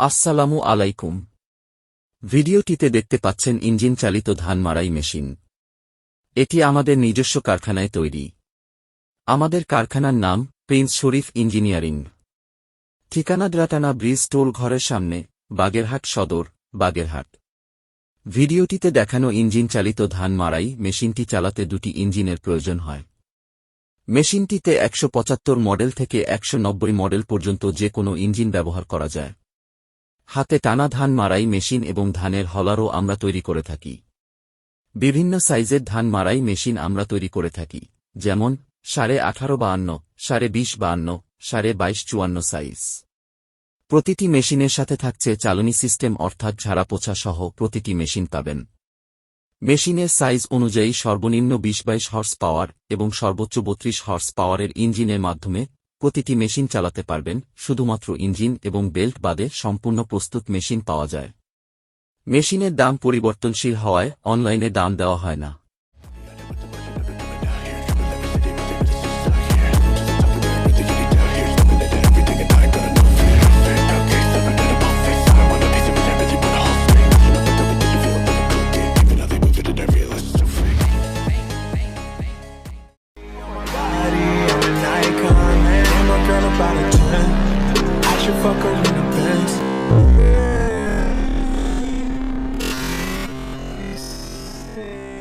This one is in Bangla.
আসসালামু আলাইকুম। ভিডিওটিতে দেখতে পাচ্ছেন ইঞ্জিন চালিত ধান মারাই মেশিন। এটি আমাদের নিজস্ব কারখানায় তৈরি। আমাদের কারখানার নাম প্রিন্স শরীফ ইঞ্জিনিয়ারিং। ঠিকানা দ্রাটানা ব্রিজ টোল ঘরের সামনে, বাগেরহাট সদর, বাগেরহাট। ভিডিওটিতে দেখানো ইঞ্জিন চালিত ধান মারাই মেশিনটি চালাতে দুটি ইঞ্জিনের প্রয়োজন হয়। মেশিনটিতে একশো পঁচাত্তর মডেল থেকে একশো নব্বই মডেল পর্যন্ত যে কোনো ইঞ্জিন ব্যবহার করা যায়। হাতে টানা ধান মারাই মেশিন এবং ধানের হলারও আমরা তৈরি করে থাকি। বিভিন্ন সাইজের ধান মারাই মেশিন আমরা তৈরি করে থাকি, যেমন, সাড়ে আঠারো বাহান্ন, সাড়ে বিশ বাহান্ন, সাড়ে বাইশ চুয়ান্ন সাইজ। প্রতিটি মেশিনের সাথে থাকছে চালনী সিস্টেম অর্থাৎ ঝাড়া পোছা সহ প্রতিটি মেশিন পাবেন। মেশিনের সাইজ অনুযায়ী সর্বনিম্ন বিশ বাইশ হর্স পাওয়ার এবং সর্বোচ্চ বত্রিশ হর্স পাওয়ারের ইঞ্জিনের মাধ্যমে প্রতিটি মেশিন চালাতে পারবেন, শুধুমাত্র ইঞ্জিন এবং বেল্ট বাদে সম্পূর্ণ প্রস্তুত মেশিন পাওয়া যায়। মেশিনের দাম পরিবর্তনশীল হওয়ায় অনলাইনে দাম দেওয়া হয় না। Bye.